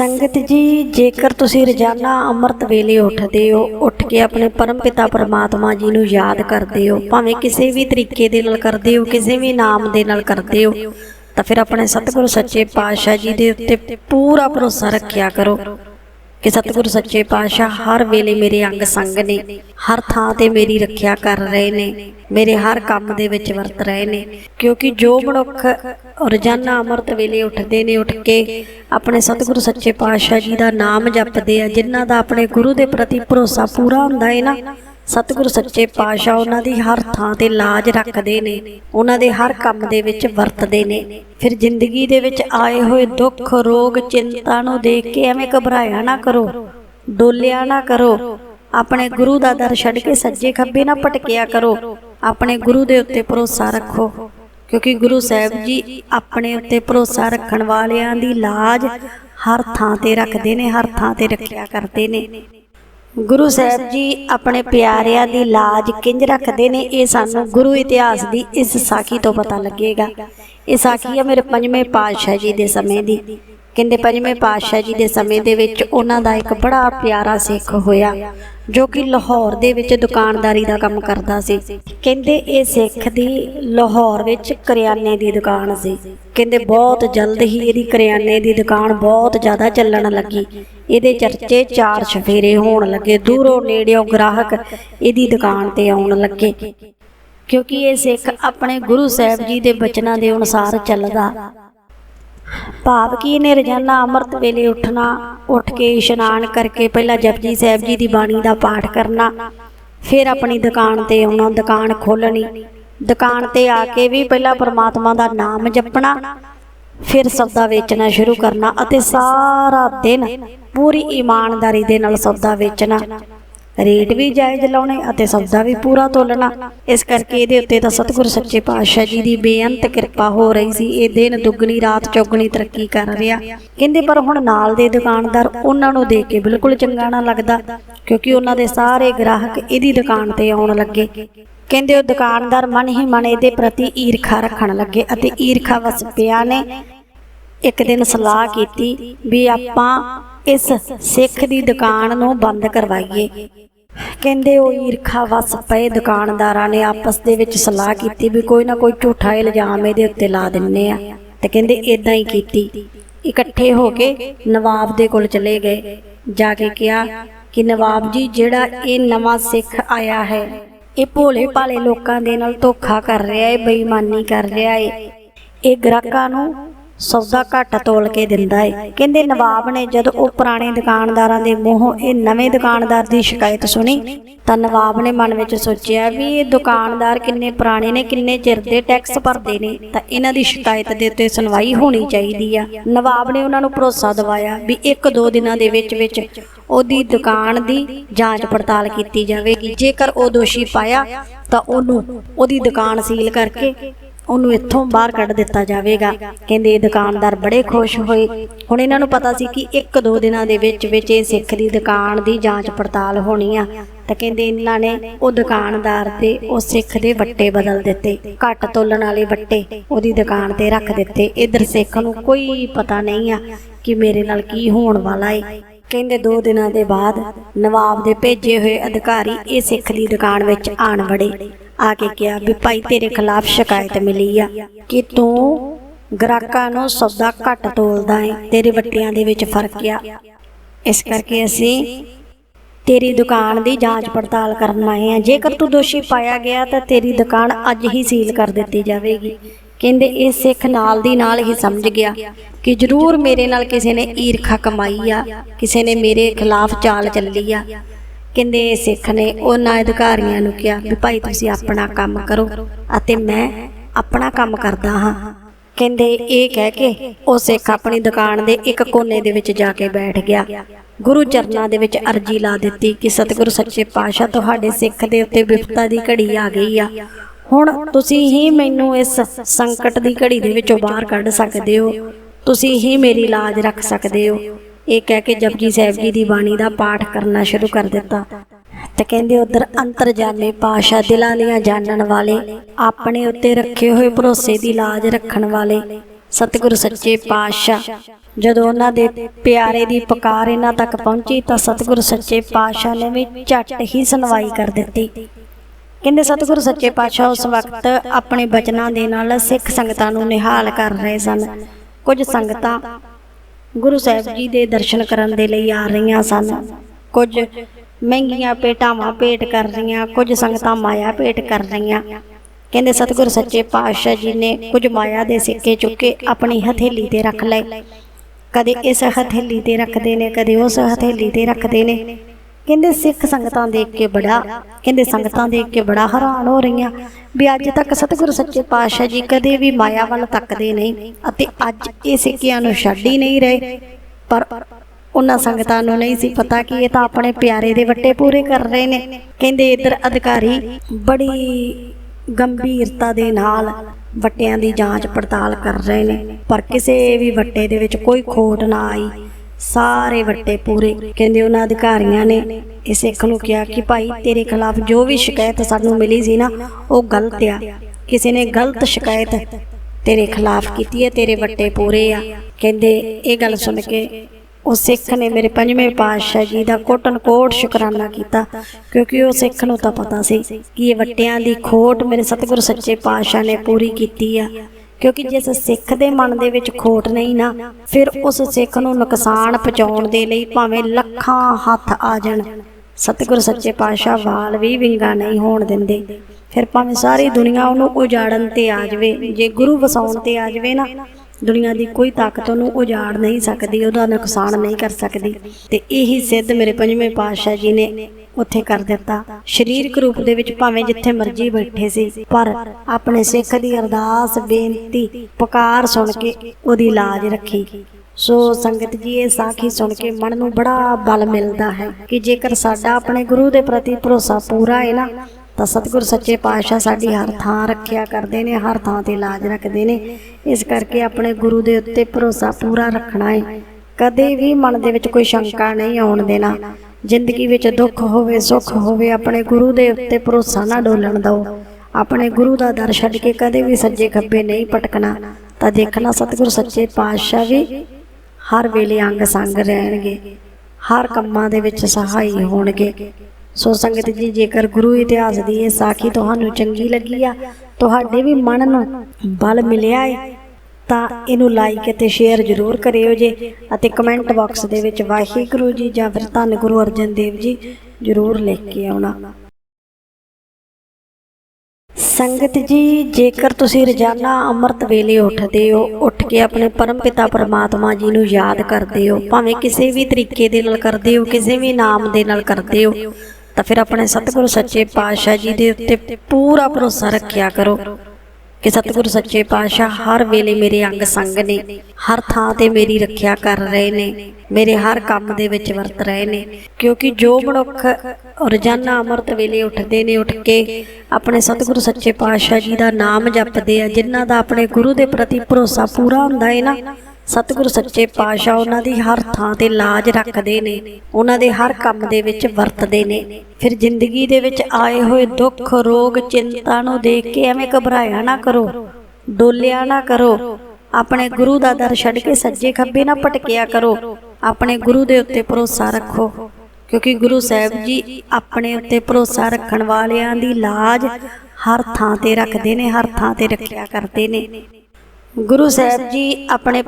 ਸੰਗਤ ਜੀ, ਜੇਕਰ ਤੁਸੀਂ ਰੋਜ਼ਾਨਾ ਅੰਮ੍ਰਿਤ ਵੇਲੇ ਉੱਠਦੇ ਹੋ, ਉੱਠ ਕੇ ਆਪਣੇ ਪਰਮ ਪਿਤਾ ਪਰਮਾਤਮਾ ਜੀ ਨੂੰ ਯਾਦ ਕਰਦੇ ਹੋ, ਭਾਵੇਂ ਕਿਸੇ ਵੀ ਤਰੀਕੇ ਦੇ ਨਾਲ ਕਰਦੇ ਹੋ, ਕਿਸੇ ਵੀ ਨਾਮ ਦੇ ਨਾਲ ਕਰਦੇ ਹੋ, ਤਾਂ ਫਿਰ ਆਪਣੇ ਸਤਿਗੁਰੂ ਸੱਚੇ ਪਾਤਸ਼ਾਹ ਜੀ ਦੇ ਉੱਤੇ ਪੂਰਾ ਭਰੋਸਾ ਰੱਖਿਆ ਕਰੋ। ਕਿ ਸਤਿਗੁਰੂ ਸੱਚੇ ਪਾਤਸ਼ਾਹ ਹਰ ਵੇਲੇ ਮੇਰੇ ਅੰਗ ਸੰਗ ਨੇ, ਹਰ ਥਾਂ ਤੇ ਮੇਰੀ ਰੱਖਿਆ ਕਰ ਰਹੇ ਨੇ, ਮੇਰੇ ਹਰ ਕੰਮ ਦੇ ਵਿੱਚ ਵਰਤ ਰਹੇ ਨੇ। ਕਿਉਂਕਿ ਜੋ ਮਨੁੱਖ ਰੋਜ਼ਾਨਾ ਅੰਮ੍ਰਿਤ ਵੇਲੇ ਉੱਠਦੇ ਨੇ, ਉੱਠ ਕੇ ਆਪਣੇ ਸਤਿਗੁਰੂ ਸੱਚੇ ਪਾਤਸ਼ਾਹ ਜੀ ਦਾ ਨਾਮ ਜਪਦੇ ਆ, ਜਿਨ੍ਹਾਂ ਦਾ ਆਪਣੇ ਗੁਰੂ ਦੇ ਪ੍ਰਤੀ ਭਰੋਸਾ ਪੂਰਾ ਹੁੰਦਾ ਹੈ ਨਾ ਸਤਿਗੁਰ ਸੱਚੇ ਪਾਤਸ਼ਾਹ ਉਹਨਾਂ ਦੀ ਹਰ ਥਾਂ ਤੇ ਲਾਜ ਰੱਖਦੇ ਨੇ, ਉਹਨਾਂ ਦੇ ਹਰ ਕੰਮ ਦੇ ਵਿੱਚ ਵਰਤਦੇ ਨੇ। ਫਿਰ ਜ਼ਿੰਦਗੀ ਦੇ ਵਿੱਚ ਆਏ ਹੋਏ ਦੁੱਖ, ਰੋਗ, ਚਿੰਤਾ ਨੂੰ ਦੇਖ ਕੇ ਐਵੇਂ ਘਬਰਾਇਆ ਨਾ ਕਰੋ, ਡੋਲਿਆ ਨਾ ਕਰੋ। ਆਪਣੇ ਗੁਰੂ ਦਾ ਦਰ ਛੱਡ ਕੇ ਸੱਜੇ ਖੱਬੇ ਨਾ ਭਟਕਿਆ ਕਰੋ। ਆਪਣੇ ਗੁਰੂ ਦੇ ਉੱਤੇ ਭਰੋਸਾ ਰੱਖੋ, ਕਿਉਂਕਿ ਗੁਰੂ ਸਾਹਿਬ ਜੀ ਆਪਣੇ ਉੱਤੇ ਭਰੋਸਾ ਰੱਖਣ ਵਾਲਿਆਂ ਦੀ ਲਾਜ ਹਰ ਥਾਂ ਤੇ ਰੱਖਦੇ ਨੇ, ਹਰ ਥਾਂ ਤੇ ਰੱਖਿਆ ਕਰਦੇ ਨੇ। ਗੁਰੂ ਸਾਹਿਬ ਜੀ ਆਪਣੇ ਪਿਆਰਿਆਂ ਦੀ ਲਾਜ ਕਿੰਜ ਰੱਖਦੇ ਨੇ, ਇਹ ਸਾਨੂੰ ਗੁਰੂ ਇਤਿਹਾਸ ਦੀ ਇਸ ਸਾਖੀ ਤੋਂ ਪਤਾ ਲੱਗੇਗਾ। ਇਹ ਸਾਖੀ ਹੈ ਮੇਰੇ ਪੰਜਵੇਂ ਪਾਤਸ਼ਾਹ ਜੀ ਦੇ ਸਮੇਂ ਦੀ। ਕਹਿੰਦੇ ਪੰਜਵੇਂ ਪਾਤਸ਼ਾਹ ਜੀ ਦੇ ਸਮੇਂ ਦੇ ਵਿੱਚ ਉਹਨਾਂ ਦਾ ਇੱਕ ਬੜਾ ਪਿਆਰਾ ਸਿੱਖ ਹੋਇਆ, ਜੋ ਕਿ ਲਾਹੌਰ ਦੇ ਵਿੱਚ ਦੁਕਾਨਦਾਰੀ ਦਾ ਕੰਮ ਕਰਦਾ ਸੀ। ਕਹਿੰਦੇ ਇਹ ਸਿੱਖ ਦੀ ਲਾਹੌਰ ਵਿੱਚ ਕਰਿਆਨੇ ਦੀ ਦੁਕਾਨ ਸੀ। ਕਹਿੰਦੇ ਬਹੁਤ ਜਲਦ ਹੀ ਇਹਦੀ ਕਰਿਆਨੇ ਦੀ ਦੁਕਾਨ ਬਹੁਤ ਜ਼ਿਆਦਾ ਚੱਲਣ ਲੱਗੀ। ਇਹਦੇ ਚਰਚੇ ਚਾਰ ਛਫੇਰੇ ਹੋਣ ਲੱਗੇ। ਦੂਰੋਂ ਨੇੜਿਓਂ ਗ੍ਰਾਹਕ ਇਹਦੀ ਦੁਕਾਨ ਤੇ ਆਉਣ ਲੱਗੇ। ਕਿਉਂਕਿ ਇਹ ਸਿੱਖ ਆਪਣੇ ਗੁਰੂ ਸਾਹਿਬ ਜੀ ਦੇ ਬਚਨਾਂ ਦੇ ਅਨੁਸਾਰ ਚੱਲਦਾ। ਭਾਵ ਕੀ ਨੇ ਰੋਜ਼ਾਨਾ ਅੰਮ੍ਰਿਤ ਵੇਲੇ ਉੱਠਣਾ, ਉੱਠ ਕੇ ਇਸ਼ਨਾਨ ਕਰਕੇ ਪਹਿਲਾਂ ਜਪਜੀ ਸਾਹਿਬ ਜੀ ਦੀ ਬਾਣੀ ਦਾ ਪਾਠ ਕਰਨਾ, ਫਿਰ ਆਪਣੀ ਦੁਕਾਨ ਤੇ ਆਉਣਾ, ਦੁਕਾਨ ਖੋਲਣੀ ਦੁਕਾਨ ਤੇ ਆ ਕੇ ਵੀ ਪਹਿਲਾਂ ਪਰਮਾਤਮਾ ਦਾ ਨਾਮ ਜਪਣਾ, ਫਿਰ ਸੌਦਾ ਵੇਚਣਾ ਸ਼ੁਰੂ ਕਰਨਾ ਅਤੇ ਸਾਰਾ ਦਿਨ ਪੂਰੀ ਇਮਾਨਦਾਰੀ ਦੇ ਨਾਲ ਸੌਦਾ ਵੇਚਣਾ। ਰੇਟ ਵੀ ਜਾਇਜ਼ ਲਾਉਣੇ ਅਤੇ ਸੌਦਾ ਵੀ ਪੂਰਾ ਤੋਲਣਾ। ਇਸ ਕਰਕੇ ਇਹਦੇ ਉੱਤੇ ਤਾਂ ਸਤਿਗੁਰ ਸੱਚੇ ਪਾਤਸ਼ਾਹ ਜੀ ਦੀ ਬੇਅੰਤ ਕਿਰਪਾ ਹੋ ਰਹੀ ਸੀ। ਇਹ ਦਿਨ ਦੁੱਗਣੀ ਰਾਤ ਚੌਗਣੀ ਤਰੱਕੀ ਕਰ ਰਿਹਾ। ਕਹਿੰਦੇ, ਪਰ ਹੁਣ ਨਾਲ ਦੇ ਦੁਕਾਨਦਾਰ ਉਹਨਾਂ ਨੂੰ ਦੇਖ ਕੇ ਬਿਲਕੁਲ ਚੰਗਾ ਨਾ ਲੱਗਦਾ, ਕਿਉਂਕਿ ਉਹਨਾਂ ਦੇ ਸਾਰੇ ਗ੍ਰਾਹਕ ਇਹਦੀ ਦੁਕਾਨ ਤੇ ਆਉਣ ਲੱਗੇ। ਕਹਿੰਦੇ, ਉਹ ਦੁਕਾਨਦਾਰ ਮਨ ਹੀ ਮਨ ਇਹਦੇ ਪ੍ਰਤੀ ਈਰਖਾ ਰੱਖਣ ਲੱਗੇ ਅਤੇ ਈਰਖਾ ਵਸ ਪਿਆ ਨੇ। ਇੱਕ ਦਿਨ ਸਲਾਹ ਕੀਤੀ ਵੀ ਆਪਾਂ ਇਸ ਸਿੱਖ ਦੀ ਦੁਕਾਨ ਨੂੰ ਬੰਦ ਕਰਵਾਈਏ। ਕਹਿੰਦੇ ਉਹ ਈਰਖਾ ਵਸ ਪਏ ਦੁਕਾਨਦਾਰਾਂ ਨੇ ਆਪਸ ਦੇ ਵਿੱਚ ਸਲਾਹ ਕੀਤੀ ਵੀ ਕੋਈ ਨਾ ਕੋਈ ਝੂਠਾ ਇਲਜ਼ਾਮ ਇਹਦੇ ਉੱਤੇ ਲਾ ਦਿੰਨੇ ਆ। ਤੇ ਕਹਿੰਦੇ ਇਦਾਂ ਹੀ ਕੀਤੀ। ਇਕੱਠੇ ਹੋ ਕੇ ਨਵਾਬ ਦੇ ਕੋਲ ਚਲੇ ਗਏ। ਜਾ ਕੇ ਕਿਹਾ ਕਿ ਨਵਾਬ ਜੀ, ਜਿਹੜਾ ਇਹ ਨਵਾਂ ਸਿੱਖ ਆਇਆ ਹੈ, ਇਹ ਭੋਲੇ ਭਾਲੇ ਲੋਕਾਂ ਦੇ ਨਾਲ ਧੋਖਾ ਕਰ ਰਿਹਾ ਹੈ, ਬੇਈਮਾਨੀ ਕਰ ਰਿਹਾ ਹੈ। ਇਹ ਗ੍ਰਾਹਕਾਂ ਨੂੰ ਸੌਦਾ ਘੱਟ ਤੋਲ ਕੇ ਦਿੰਦਾ ਏ। ਕਹਿੰਦੇ ਨਵਾਬ ਨੇ ਜਦੋਂ ਉਹ ਪੁਰਾਣੇ ਦੁਕਾਨਦਾਰਾਂ ਦੇ ਮੂੰਹੋਂ ਇਹ ਨਵੇਂ ਦੁਕਾਨਦਾਰ ਦੀ ਸ਼ਿਕਾਇਤ ਸੁਣੀ, ਤਾਂ ਨਵਾਬ ਨੇ ਮਨ ਵਿੱਚ ਸੋਚਿਆ ਵੀ ਇਹ ਦੁਕਾਨਦਾਰ ਕਿੰਨੇ ਪੁਰਾਣੇ ਨੇ, ਕਿੰਨੇ ਚਿਰ ਦੇ ਟੈਕਸ ਭਰਦੇ ਨੇ, ਤਾਂ ਇਹਨਾਂ ਦੀ ਸ਼ਿਕਾਇਤ ਦੇ ਉੱਤੇ ਸੁਣਵਾਈ ਹੋਣੀ ਚਾਹੀਦੀ ਆ। ਨਵਾਬ ਨੇ ਉਹਨਾਂ ਨੂੰ ਭਰੋਸਾ ਦਿਵਾਇਆ ਵੀ ਇੱਕ ਦੋ ਦਿਨਾਂ ਦੇ ਵਿੱਚ ਵਿੱਚ ਉਹਦੀ ਦੁਕਾਨ ਦੀ ਜਾਂਚ ਪੜਤਾਲ ਕੀਤੀ ਜਾਵੇਗੀ। ਜੇਕਰ ਉਹ ਦੋਸ਼ੀ ਪਾਇਆ, ਤਾਂ ਉਹਨੂੰ ਉਹਦੀ ਦੁਕਾਨ ਸੀਲ ਕਰਕੇ ਉਹਨੂੰ ਇੱਥੋਂ ਬਾਹਰ ਕੱਢ ਦਿੱਤਾ ਜਾਵੇਗਾ। ਕਹਿੰਦੇ ਇਹ ਦੁਕਾਨਦਾਰ ਬੜੇ ਖੁਸ਼ ਹੋਏ। ਹੁਣ ਇਹਨਾਂ ਨੂੰ ਪਤਾ ਸੀ ਕਿ ਇੱਕ ਦੋ ਦਿਨਾਂ ਦੇ ਵਿੱਚ ਵਿੱਚ ਇਹ ਸਿੱਖ ਦੀ ਦੁਕਾਨ ਦੀ ਜਾਂਚ ਪੜਤਾਲ ਹੋਣੀ ਆ। ਤਾਂ ਕਹਿੰਦੇ ਇਹਨਾਂ ਨੇ ਉਹ ਦੁਕਾਨਦਾਰ ਤੇ ਉਹ ਸਿੱਖ ਦੇ ਵੱਟੇ ਬਦਲ ਦਿੱਤੇ। ਘੱਟ ਤੋਲਣ ਵਾਲੇ ਵੱਟੇ ਉਹਦੀ ਦੁਕਾਨ ਤੇ ਰੱਖ ਦਿੱਤੇ। ਇਧਰ ਸਿੱਖ ਨੂੰ ਕੋਈ ਪਤਾ ਨਹੀਂ ਆ ਕਿ ਮੇਰੇ ਨਾਲ ਕੀ ਹੋਣ ਵਾਲਾ ਏ। ਕਹਿੰਦੇ ਦੋ ਦਿਨਾਂ ਦੇ ਬਾਅਦ ਨਵਾਬ ਦੇ ਭੇਜੇ ਹੋਏ ਅਧਿਕਾਰੀ ਇਹ ਸਿੱਖ ਦੀ ਦੁਕਾਨ ਵਿੱਚ ਆਣ ਵੜੇ। ਆ ਕੇ ਕਿਹਾ ਵੀ ਭਾਈ ਤੇਰੇ ਖਿਲਾਫ ਸ਼ਿਕਾਇਤ ਮਿਲੀ ਆ ਕਿ ਤੂੰ ਗ੍ਰਾਹਕਾਂ ਨੂੰ ਸੌਦਾ ਘੱਟ ਤੋਲਦਾ ਹੈ ਤੇਰੇ ਵੱਟਿਆਂ ਦੇ ਵਿੱਚ ਫ਼ਰਕ ਆ। ਇਸ ਕਰਕੇ ਅਸੀਂ ਤੇਰੀ ਦੁਕਾਨ ਦੀ ਜਾਂਚ ਪੜਤਾਲ ਕਰਨ ਆਏ ਆ। ਜੇਕਰ ਤੂੰ ਦੋਸ਼ੀ ਪਾਇਆ ਗਿਆ ਤਾਂ ਤੇਰੀ ਦੁਕਾਨ ਅੱਜ ਹੀ ਸੀਲ ਕਰ ਦਿੱਤੀ ਜਾਵੇਗੀ। ਕਹਿੰਦੇ ਇਹ ਸਿੱਖ ਨਾਲ ਦੀ ਨਾਲ ਹੀ ਸਮਝ ਗਿਆ ਕਿ ਜ਼ਰੂਰ ਮੇਰੇ ਨਾਲ ਕਿਸੇ ਨੇ ਈਰਖਾ ਕਮਾਈ ਆ, ਕਿਸੇ ਨੇ ਮੇਰੇ ਖਿਲਾਫ ਚਾਲ ਚੱਲੀ ਆ। ਕਹਿੰਦੇ ਇਹ ਸਿੱਖ ਨੇ ਉਹਨਾਂ ਅਧਿਕਾਰੀਆਂ ਨੂੰ ਕਿਹਾ ਵੀ ਭਾਈ ਤੁਸੀਂ ਆਪਣਾ ਕੰਮ ਕਰੋ ਅਤੇ ਮੈਂ ਆਪਣਾ ਕੰਮ ਕਰਦਾ ਹਾਂ। ਕਹਿੰਦੇ ਇਹ ਕਹਿ ਕੇ ਉਹ ਸਿੱਖ ਆਪਣੀ ਦੁਕਾਨ ਦੇ ਇੱਕ ਕੋਨੇ ਦੇ ਵਿੱਚ ਜਾ ਕੇ ਬੈਠ ਗਿਆ। ਗੁਰੂ ਚਰਨਾਂ ਦੇ ਵਿੱਚ ਅਰਜੀ ਲਾ ਦਿੱਤੀ ਕਿ ਸਤਿਗੁਰੂ ਸੱਚੇ ਪਾਤਸ਼ਾਹ ਤੁਹਾਡੇ ਸਿੱਖ ਦੇ ਉੱਤੇ ਵਿਪਤਾ ਦੀ ਘੜੀ ਆ ਗਈ ਆ। ਹੁਣ ਤੁਸੀਂ ਹੀ ਮੈਨੂੰ ਇਸ ਸੰਕਟ ਦੀ ਘੜੀ ਦੇ ਵਿੱਚੋਂ ਬਾਹਰ ਕੱਢ ਸਕਦੇ ਹੋ। ਤੁਸੀਂ ਹੀ ਮੇਰੀ ਲਾਜ ਰੱਖ ਸਕਦੇ ਹੋ। ਇਹ ਕਹਿ ਕੇ ਜਪਜੀ ਸਾਹਿਬ ਜੀ ਦੀ ਬਾਣੀ ਦਾ ਪਾਠ ਕਰਨਾ ਸ਼ੁਰੂ ਕਰ ਦਿੱਤਾ। ਤੇ ਕਹਿੰਦੇ ਉਧਰ, ਅੰਤਰਜਾਮੀ ਪਾਸ਼ਾ ਦਿਲਾਂ ਦੀਆਂ ਜਾਣਨ ਵਾਲੇ, ਆਪਣੇ ਉੱਤੇ ਰੱਖੇ ਹੋਏ ਭਰੋਸੇ ਦੀ ਲਾਜ ਰੱਖਣ ਵਾਲੇ, ਸਤਿਗੁਰੂ ਸੱਚੇ ਪਾਤਸ਼ਾਹ। ਜਦੋਂ ਉਹਨਾਂ ਦੇ ਪਿਆਰੇ ਦੀ ਪੁਕਾਰ ਇਹਨਾਂ ਤੱਕ ਪਹੁੰਚੀ ਤਾਂ ਸਤਿਗੁਰ ਸੱਚੇ ਪਾਤਸ਼ਾਹ ਨੇ ਵੀ ਝੱਟ ਹੀ ਸੁਣਵਾਈ ਕਰ ਦਿੱਤੀ। ਕਹਿੰਦੇ, ਸਤਿਗੁਰੂ ਸੱਚੇ ਪਾਤਸ਼ਾਹ ਉਸ ਵਕਤ ਆਪਣੇ ਬਚਨਾਂ ਦੇ ਨਾਲ ਸਿੱਖ ਸੰਗਤਾਂ ਨੂੰ ਨਿਹਾਲ ਕਰ ਰਹੇ ਸਨ। ਕੁਝ ਸੰਗਤਾਂ ਗੁਰੂ ਸਾਹਿਬ ਜੀ ਦੇ ਦਰਸ਼ਨ ਕਰਨ ਦੇ ਲਈ ਆ ਰਹੀਆਂ ਸਨ। ਕੁਝ ਮਹਿੰਗੀਆਂ ਭੇਟਾਵਾਂ ਭੇਟ ਕਰ ਰਹੀਆਂ, ਕੁਝ ਸੰਗਤਾਂ ਮਾਇਆ ਭੇਟ ਕਰ ਰਹੀਆਂ। ਕਹਿੰਦੇ ਸਤਿਗੁਰ ਸੱਚੇ ਪਾਤਸ਼ਾਹ ਜੀ ਨੇ ਕੁਝ ਮਾਇਆ ਦੇ ਸਿੱਕੇ ਚੁੱਕੇ, ਆਪਣੀ ਹਥੇਲੀ ਤੇ ਰੱਖ ਲਏ। ਕਦੇ ਇਸ ਹਥੇਲੀ ਤੇ ਰੱਖਦੇ ਨੇ, ਕਦੇ ਉਸ ਹਥੇਲੀ ਤੇ ਰੱਖਦੇ ਨੇ। ਕਹਿੰਦੇ ਸਿੱਖ ਸੰਗਤਾਂ ਦੇਖ ਕੇ ਬੜਾ, ਕਹਿੰਦੇ ਸੰਗਤਾਂ ਦੇਖ ਕੇ ਬੜਾ ਹੈਰਾਨ ਹੋ ਰਹੀਆਂ ਵੀ ਅੱਜ ਤੱਕ ਸਤਿਗੁਰੂ ਸੱਚੇ ਪਾਤਸ਼ਾਹ ਜੀ ਕਦੇ ਵੀ ਮਾਇਆ ਵੱਲ ਤੱਕਦੇ ਨਹੀਂ ਅਤੇ ਅੱਜ ਇਹ ਸਿੱਕਿਆਂ ਨੂੰ ਛੱਡ ਹੀ ਨਹੀਂ ਰਹੇ। ਪਰ ਉਹਨਾਂ ਸੰਗਤਾਂ ਨੂੰ ਨਹੀਂ ਸੀ ਪਤਾ ਕਿ ਇਹ ਤਾਂ ਆਪਣੇ ਪਿਆਰੇ ਦੇ ਵੱਟੇ ਪੂਰੇ ਕਰ ਰਹੇ ਨੇ। ਕਹਿੰਦੇ ਇਧਰ ਅਧਿਕਾਰੀ ਬੜੀ ਗੰਭੀਰਤਾ ਦੇ ਨਾਲ ਵੱਟਿਆਂ ਦੀ ਜਾਂਚ ਪੜਤਾਲ ਕਰ ਰਹੇ ਨੇ, ਪਰ ਕਿਸੇ ਵੀ ਵੱਟੇ ਦੇ ਵਿੱਚ ਕੋਈ ਖੋਟ ਨਾ ਆਈ। ਸਾਰੇ ਵੱਟੇ ਪੂਰੇ। ਕਹਿੰਦੇ ਉਹਨਾਂ ਅਧਿਕਾਰੀਆਂ ਨੇ ਇਸ ਸਿੱਖ ਨੂੰ ਕਿਹਾ ਕਿ ਭਾਈ ਤੇਰੇ ਖਿਲਾਫ ਜੋ ਵੀ ਸ਼ਿਕਾਇਤ ਸਾਨੂੰ ਮਿਲੀ ਸੀ ਨਾ, ਉਹ ਗਲਤ ਆ। ਕਿਸੇ ਨੇ ਗਲਤ ਸ਼ਿਕਾਇਤ ਤੇਰੇ ਖਿਲਾਫ ਕੀਤੀ ਹੈ, ਤੇਰੇ ਵੱਟੇ ਪੂਰੇ ਆ। ਕਹਿੰਦੇ ਇਹ ਗੱਲ ਸੁਣ ਕੇ ਉਹ ਸਿੱਖ ਨੇ ਮੇਰੇ ਪੰਜਵੇਂ ਪਾਤਸ਼ਾਹ ਜੀ ਦਾ ਕੋਟਨ ਕੋਟ ਸ਼ੁਕਰਾਨਾ ਕੀਤਾ, ਕਿਉਂਕਿ ਉਹ ਸਿੱਖ ਨੂੰ ਤਾਂ ਪਤਾ ਸੀ ਕਿ ਇਹ ਵੱਟਿਆਂ ਦੀ ਖੋਟ ਮੇਰੇ ਸਤਿਗੁਰ ਸੱਚੇ ਪਾਤਸ਼ਾਹ ਨੇ ਪੂਰੀ ਕੀਤੀ ਆ। ਕਿਉਂਕਿ ਜਿਸ ਸਿੱਖ ਦੇ ਮਨ ਦੇ ਵਿੱਚ ਖੋਟ ਨਹੀਂ ਨਾ, ਫਿਰ ਉਸ ਸਿੱਖ ਨੂੰ ਨੁਕਸਾਨ ਪਹੁੰਚਾਉਣ ਦੇ ਲਈ ਭਾਵੇਂ ਲੱਖਾਂ ਹੱਥ ਆ ਜਾਣ। ਸਤਿਗੁਰ ਸੱਚੇ ਪਾਤਸ਼ਾਹ ਵਾਲ ਵੀ ਵਿੰਗਾ ਨਹੀਂ ਹੋਣ ਦਿੰਦੇ। ਫਿਰ ਭਾਵੇਂ ਸਾਰੀ ਦੁਨੀਆ ਉਹਨੂੰ ਉਜਾੜਨ ਤੇ ਆ ਜਾਵੇ, ਜੇ ਗੁਰੂ ਵਸਾਉਣ ਤੇ ਆ ਜਾਵੇ ਨਾ ਦੁਨੀਆ ਦੀ ਕੋਈ ਤਾਕਤ ਉਹਨੂੰ ਉਜਾੜ ਨਹੀਂ ਸਕਦੀ, ਉਹਦਾ ਨੁਕਸਾਨ ਨਹੀਂ ਕਰ ਸਕਦੀ। ਤੇ ਇਹੀ ਸਿੱਧ ਮੇਰੇ ਪੰਜਵੇਂ ਪਾਤਸ਼ਾਹ ਜੀ ਨੇ ਉੱਥੇ ਕਰ ਦਿੱਤਾ। ਸਰੀਰਕ ਰੂਪ ਦੇ ਵਿੱਚ ਭਾਵੇਂ ਜਿੱਥੇ ਮਰਜ਼ੀ ਬੈਠੇ ਸੀ, ਪਰ ਆਪਣੇ ਸਿੱਖ ਦੀ ਅਰਦਾਸ, ਬੇਨਤੀ, ਪੁਕਾਰ ਸੁਣ ਕੇ ਉਹਦੀ ਲਾਜ ਰੱਖੀ। ਸੋ ਸੰਗਤ ਜੀ, ਇਹ ਸਾਖੀ ਸੁਣ ਕੇ ਮਨ ਨੂੰ ਬੜਾ ਬਲ ਮਿਲਦਾ ਹੈ ਕਿ ਜੇਕਰ ਸਾਡਾ ਆਪਣੇ ਗੁਰੂ ਦੇ ਪ੍ਰਤੀ ਭਰੋਸਾ ਪੂਰਾ ਹੈ ਨਾ ਤਾਂ ਸਤਿਗੁਰ ਸੱਚੇ ਪਾਤਸ਼ਾਹ ਸਾਡੀ ਹਰ ਥਾਂ ਰੱਖਿਆ ਕਰਦੇ ਨੇ, ਹਰ ਥਾਂ ਤੇ ਲਾਜ ਰੱਖਦੇ ਨੇ। ਇਸ ਕਰਕੇ ਆਪਣੇ ਗੁਰੂ ਦੇ ਉੱਤੇ ਭਰੋਸਾ ਪੂਰਾ ਰੱਖਣਾ ਹੈ ਕਦੇ ਵੀ ਮਨ ਦੇ ਵਿੱਚ ਕੋਈ ਸ਼ੰਕਾ ਨਹੀਂ ਆਉਣ ਦੇਣਾ। ਜ਼ਿੰਦਗੀ ਵਿੱਚ ਦੁੱਖ ਹੋਵੇ, ਸੁੱਖ ਹੋਵੇ, ਆਪਣੇ ਗੁਰੂ ਦੇ ਉੱਤੇ ਭਰੋਸਾ ਨਾ ਡੋਲਣ ਦਿਓ। ਆਪਣੇ ਗੁਰੂ ਦਾ ਦਰ ਛੱਡ ਕੇ ਕਦੇ ਵੀ ਸੱਜੇ ਖੱਬੇ ਨਹੀਂ ਪਟਕਣਾ ਤਾਂ ਦੇਖਣਾ ਸਤਿਗੁਰ ਸੱਚੇ ਪਾਤਸ਼ਾਹ ਵੀ ਹਰ ਵੇਲੇ ਅੰਗ ਸੰਗ ਰਹਿਣਗੇ। ਹਰ ਕੰਮਾਂ ਦੇ ਵਿੱਚ ਸਹਾਈ ਹੋਣਗੇ। ਸੋ ਸੰਗਤ ਜੀ, ਜੇਕਰ ਗੁਰੂ ਇਤਿਹਾਸ ਦੀ ਇਹ ਸਾਖੀ ਤੁਹਾਨੂੰ ਚੰਗੀ ਲੱਗੀ ਆ, ਤੁਹਾਡੇ ਵੀ ਮਨ ਨੂੰ ਬਲ ਮਿਲਿਆ ਹੈ ਤਾਂ ਇਹਨੂੰ ਲਾਈਕ ਅਤੇ ਸ਼ੇਅਰ ਜ਼ਰੂਰ ਕਰਿਓ ਜੇ ਅਤੇ ਕਮੈਂਟ ਬਾਕਸ ਦੇ ਵਿੱਚ ਵਾਹਿਗੁਰੂ ਜੀ ਜਾਂ ਫਿਰ ਧੰਨ ਗੁਰੂ ਅਰਜਨ ਦੇਵ ਜੀ ਜ਼ਰੂਰ ਲਿਖ ਕੇ ਆਉਣਾ। ਸੰਗਤ ਜੀ, ਜੇਕਰ ਤੁਸੀਂ ਰੋਜ਼ਾਨਾ ਅੰਮ੍ਰਿਤ ਵੇਲੇ ਉੱਠਦੇ ਹੋ, ਉੱਠ ਕੇ ਆਪਣੇ ਪਰਮ ਪਿਤਾ ਪਰਮਾਤਮਾ ਜੀ ਨੂੰ ਯਾਦ ਕਰਦੇ ਹੋ, ਭਾਵੇਂ ਕਿਸੇ ਵੀ ਤਰੀਕੇ ਦੇ ਨਾਲ ਕਰਦੇ ਹੋ, ਕਿਸੇ ਵੀ ਨਾਮ ਦੇ ਨਾਲ ਕਰਦੇ ਹੋ ਤਾਂ ਫਿਰ ਆਪਣੇ ਸਤਿਗੁਰੂ ਸੱਚੇ ਪਾਤਸ਼ਾਹ ਜੀ ਦੇ ਉੱਤੇ ਪੂਰਾ ਭਰੋਸਾ ਰੱਖਿਆ ਕਰੋ ਕਿ ਸਤਿਗੁਰੂ ਸੱਚੇ ਪਾਤਸ਼ਾਹ ਹਰ ਵੇਲੇ ਮੇਰੇ ਅੰਗ ਸੰਗ ਨੇ, ਹਰ ਥਾਂ ਤੇ ਮੇਰੀ ਰੱਖਿਆ ਕਰ ਰਹੇ ਨੇ, ਮੇਰੇ ਹਰ ਕੰਮ ਦੇ ਵਿੱਚ ਵਰਤ ਰਹੇ ਨੇ। ਕਿਉਂਕਿ ਜੋ ਮਨੁੱਖ ਰੋਜ਼ਾਨਾ ਅੰਮ੍ਰਿਤ ਵੇਲੇ ਉੱਠਦੇ ਨੇ, ਉੱਠ ਕੇ ਆਪਣੇ ਸਤਿਗੁਰੂ ਸੱਚੇ ਪਾਤਸ਼ਾਹ ਜੀ ਦਾ ਨਾਮ ਜਪਦੇ ਆ, ਜਿਨ੍ਹਾਂ ਦਾ ਆਪਣੇ ਗੁਰੂ ਦੇ ਪ੍ਰਤੀ ਭਰੋਸਾ ਪੂਰਾ ਹੁੰਦਾ ਹੈ ਨਾ ਸਤਿਗੁਰੂ ਸੱਚੇ ਪਾਤਸ਼ਾਹ ਉਹਨਾਂ ਦੀ ਹਰ ਥਾਂ ਤੇ ਲਾਜ ਰੱਖਦੇ ਨੇ, ਉਹਨਾਂ ਦੇ ਹਰ ਕੰਮ ਦੇ ਵਿੱਚ ਵਰਤਦੇ ਨੇ। ਫਿਰ ਜ਼ਿੰਦਗੀ ਦੇ ਵਿੱਚ ਆਏ ਹੋਏ ਦੁੱਖ, ਰੋਗ, ਚਿੰਤਾ ਨੂੰ ਦੇਖ ਕੇ ਐਵੇਂ ਘਬਰਾਇਆ ਨਾ ਕਰੋ, ਡੋਲਿਆ ਨਾ ਕਰੋ। ਆਪਣੇ ਗੁਰੂ ਦਾ ਦਰ ਛੱਡ ਕੇ ਸੱਜੇ ਖੱਬੇ ਨਾ ਭਟਕਿਆ ਕਰੋ। ਆਪਣੇ ਗੁਰੂ ਦੇ ਉੱਤੇ ਭਰੋਸਾ ਰੱਖੋ, ਕਿਉਂਕਿ ਗੁਰੂ ਸਾਹਿਬ ਜੀ ਆਪਣੇ ਉੱਤੇ ਭਰੋਸਾ ਰੱਖਣ ਵਾਲਿਆਂ ਦੀ ਲਾਜ ਹਰ ਥਾਂ ਤੇ ਰੱਖਦੇ ਨੇ, ਹਰ ਥਾਂ ਤੇ ਰੱਖਿਆ ਕਰਦੇ ਨੇ। ਗੁਰੂ ਸਾਹਿਬ ਜੀ ਆਪਣੇ